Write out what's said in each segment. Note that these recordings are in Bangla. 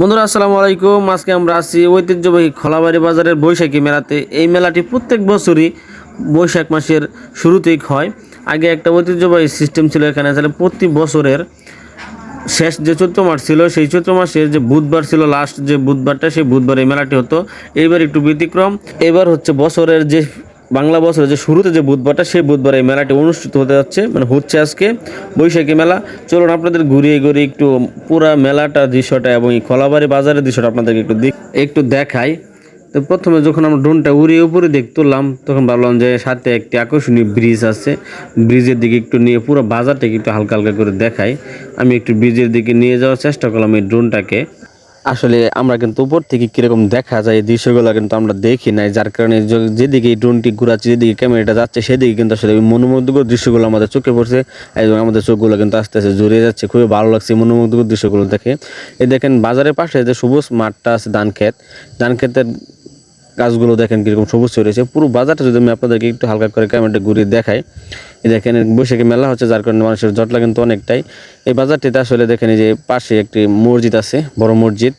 বন্ধুরা, আসসালামু আলাইকুম। আজকে আমরা আছি ঐতিহ্যবাহী খোলাবাড়ি বাজারের বৈশাখী মেলাতে। এই মেলাটি প্রত্যেক বছরই বৈশাখ মাসের শুরুতেই হয়। আগে একটা ঐতিহ্যবাহী সিস্টেম ছিল এখানে আসলে প্রতি বছরের শেষ যে চৈত্র মাস ছিল, সেই চৈত্র মাসের যে বুধবার ছিল লাস্ট যে বুধবারটা, সেই বুধবার এই মেলাটি হতো। এইবার একটু ব্যতিক্রম। এবার হচ্ছে বছরের যে বাংলা বছরের যে শুরুতে যে বুধবারটা, সেই বুধবার এই মেলাটি অনুষ্ঠিত হতে যাচ্ছে মানে হচ্ছে আজকে বৈশাখী মেলা। চলুন আপনাদের ঘুরিয়ে ঘুরিয়ে একটু পুরা মেলাটার দৃশ্যটা এবং এই কলাবাড়ি বাজারের দৃশ্যটা আপনাদেরকে একটু একটু দেখাই। তো প্রথমে যখন আমরা ড্রোনটা উড়িয়ে উপরে দেখ তুললাম, তখন ভাবলাম যে সাথে একটি আকর্ষণীয় ব্রিজ আছে। ব্রিজের দিকে একটু নিয়ে পুরো বাজারটাকে একটু হালকা হালকা করে দেখাই। আমি একটু ব্রিজের দিকে নিয়ে যাওয়ার চেষ্টা করলাম এই ড্রোনটাকে। আসলে আমরা কিন্তু উপর থেকে কীরকম দেখা যায় এই দৃশ্যগুলো কিন্তু আমরা দেখি নাই, যার কারণে যেদিকে ড্রোনটি ঘুরাচ্ছে, যেদিকে ক্যামেরাটা যাচ্ছে, সেদিকে কিন্তু আসলে ওই মনোমুগ্ধকর দৃশ্যগুলো আমাদের চোখে পড়ছে এবং আমাদের চোখগুলো কিন্তু আস্তে আস্তে জড়িয়ে যাচ্ছে। খুবই ভালো লাগছে মনোমুগ্ধকর দৃশ্যগুলো দেখে। এই দেখেন বাজারের পাশে যে সবুজ মাঠটা আছে ধান ক্ষেত ধান গাছগুলো দেখেন কীরকম সবুজ রয়েছে। পুরো বাজারটা যদি আমি আপনাদেরকে একটু হালকা করে ক্যামেরাটা ঘুরিয়ে দেখাই দেখেন বৈশাখী মেলা হচ্ছে, যার কারণে মানুষের জটলা কিন্তু অনেকটাই। এই বাজারটিতে আসলে দেখেন এই যে পাশে একটি মসজিদ আছে, বড় মসজিদ।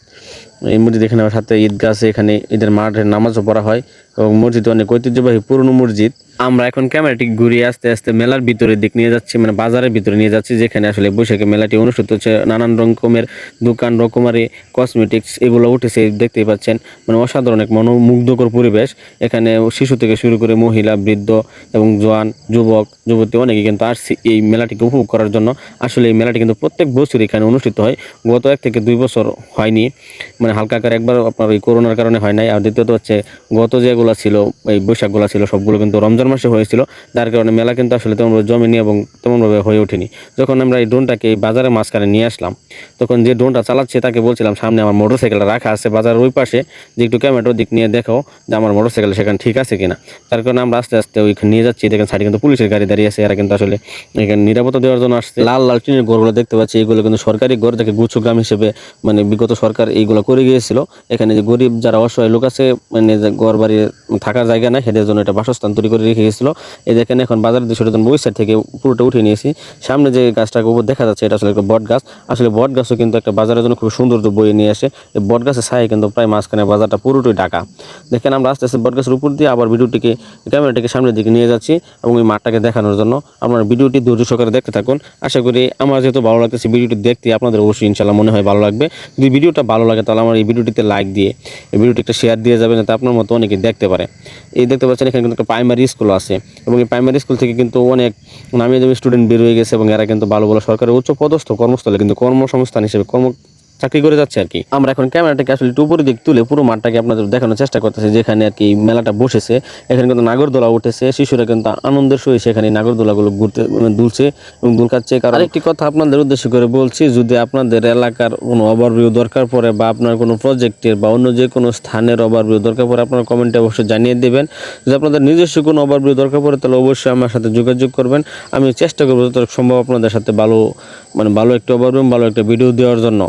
এই মসজিদ এখানে আমার সাথে ঈদগাহ আছে, এখানে ঈদের মাঠে নামাজও পড়া হয় এবং মসজিদ অনেক ঐতিহ্যবাহী, পুরনো মসজিদ। আমরা এখন ক্যামেরাটি ঘুরিয়ে আস্তে আস্তে মেলার ভিতরে দিক নিয়ে যাচ্ছি মানে বাজারের ভিতরে নিয়ে যাচ্ছি, যেখানে আসলে বৈশাখী মেলাটি অনুষ্ঠিত হচ্ছে। নানান রকমের দোকান, রকমারি কসমেটিক্স এগুলো উঠেছে, দেখতেই পাচ্ছেন। মানে অসাধারণ এক মনোমুগ্ধকর পরিবেশ। এখানে শিশু থেকে শুরু করে মহিলা, বৃদ্ধ এবং জোয়ান, যুবক, যুবতী অনেকে কিন্তু আসছে এই মেলাটিকে উপভোগ করার জন্য। আসলে এই মেলাটি কিন্তু প্রত্যেক বছর এখানে অনুষ্ঠিত হয়। গত এক থেকে দুই বছর হয়নি। মানে হালকা করে একবার আপনার ওই করোনার কারণে হয় নাই। আর দ্বিতীয়ত হচ্ছে গত যেগুলো ছিল, এই বৈশাখগুলো ছিল, সবগুলো কিন্তু রমজান মাসে হয়েছিল যার কারণে মেলা কিন্তু আসলে তেমনভাবে জমেনি এবং তেমনভাবে হয়ে ওঠেনি। যখন আমরা এই ড্রোনটাকে এই বাজারের মাঝখানে নিয়ে আসলাম, তখন যে ড্রোনটা চালাচ্ছে তাকে বলছিলাম, সামনে আমার মোটরসাইকেলটা রাখা আছে বাজারের ওই পাশে, যে একটু ক্যামেরার দিক নিয়ে দেখো যে আমার মোটরসাইকেল সেখানে ঠিক আছে কিনা। তার কারণে আমরা আস্তে আস্তে ওইখানে নিয়ে যাচ্ছি, দেখেন সাইডে কিন্তু পুলিশের গাড়ি দাঁড়িয়ে আছে, এরা কিন্তু আসলে এখানে নিরাপত্তা দেওয়ার জন্য আসছে। লাল লাল টিনের ঘরগুলো দেখতে পাচ্ছি, এগুলো কিন্তু সরকারি ঘর থেকে গুচ্ছ গ্রাম হিসেবে মানে বিগত সরকার এইগুলো করে গিয়েছিল। এখানে যে গরিব, যারা অসহায় লোক আছে মানে ঘর বাড়ি থাকার জায়গা নাই, সেদের জন্য এটা বাসস্থান তৈরি করে রেখে গেছিল। এই দেখেন এখন বাজারের দৃশ্যটা ওই সাইড থেকে পুরোটা উঠিয়ে নিয়েছি। সামনে যে গাছটাকে উপর দেখা যাচ্ছে, এটা আসলে একটা বট গাছ। আসলে বট গাছও কিন্তু একটা বাজারের জন্য খুব সৌন্দর্য বয়ে নিয়ে আসে। এই বট গাছের ছায় কিন্তু প্রায় মাঝখানে বাজারটা পুরোটাই ঢাকা। দেখেন আমরা আস্তে আস্তে বট গাছের উপর দিয়ে আবার ভিডিওটিকে, ক্যামেরাটিকে সামনের দিকে নিয়ে যাচ্ছি এবং এই মাঠটাকে দেখানোর জন্য। আপনার ভিডিওটি ধৈর্য সহকারে দেখতে থাকুন। আশা করি আমার যেহেতু ভালো লাগতেছে ভিডিওটি দেখতে, আপনাদের অবশ্যই ইনশাল্লাহ মনে হয় ভালো লাগবে। যদি ভিডিওটা ভালো লাগে তাহলে আমার এই ভিডিওটিতে লাইক দিয়ে, এই ভিডিওটি একটা শেয়ার দিয়ে যাবেন, যাতে আপনার মতো অনেকে দেখতে পারে। এই দেখতে পাচ্ছেন, এখানে কিন্তু একটা প্রাইমারি স্কুল আছে। এবং এই প্রাইমারি স্কুল থেকে কিন্তু অনেক নামি দামি স্টুডেন্ট বের হয়ে গেছে এবং এরা কিন্তু ভালো ভালো সরকারের উচ্চ পদস্থ কর্মস্থলে কিন্তু কর্মসংস্থান হিসেবে কর্ম চাকরি করে যাচ্ছে আর কি। আমরা এখন ক্যামেরাটাকে আসলে একটু উপরে দিক তুলে পুরো মাঠটাকে আপনাদের দেখানোর চেষ্টা করতেছি, যেখানে আর কি মেলাটা বসেছে। এখানে কিন্তু নাগরদোলা উঠেছে, শিশুরা কিন্তু আনন্দের সহিত সেখানে নাগরদোলাগুলো ঘুরতে মানে দুলছে এবং দুলকাচ্ছে। কারণ আরেকটি কথা আপনাদের উদ্দেশ্য করে বলছি, যদি আপনাদের এলাকার কোনো ওভারভিউ দরকার পড়ে বা আপনার কোনো প্রজেক্টের বা অন্য যে কোনো স্থানের ওভারভিউ দরকার পড়ে, আপনার কমেন্টে অবশ্যই জানিয়ে দেবেন। যদি আপনাদের নিজস্ব কোনো ওভারভিউ দরকার পড়ে, তাহলে অবশ্যই আমার সাথে যোগাযোগ করবেন। আমি চেষ্টা করব যত সম্ভব আপনাদের সাথে ভালো মানে ভালো একটা ওভারভিউ ভালো একটা ভিডিও দেওয়ার জন্য।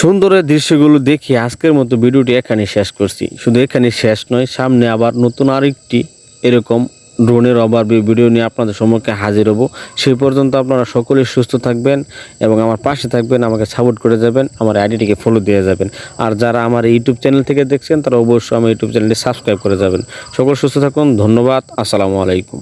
সুন্দরের দৃশ্যগুলো দেখি আজকের মতো ভিডিওটি এখানে শেষ করছি। শুধু এখানে শেষ নয়, সামনে আবার নতুন আরেকটি এরকম ড্রোনের অভার ভিডিও নিয়ে আপনাদের সম্মুখে হাজির হব। সেই পর্যন্ত আপনারা সকলেই সুস্থ থাকবেন এবং আমার পাশে থাকবেন, আমাকে সাপোর্ট করে যাবেন, আমার আইডিটিকে ফলো দিয়ে যাবেন। আর যারা আমার ইউটিউব চ্যানেল থেকে দেখছেন, তারা অবশ্যই আমার ইউটিউব চ্যানেলটি সাবস্ক্রাইব করে যাবেন। সকল সুস্থ থাকুন, ধন্যবাদ, আসসালামু আলাইকুম।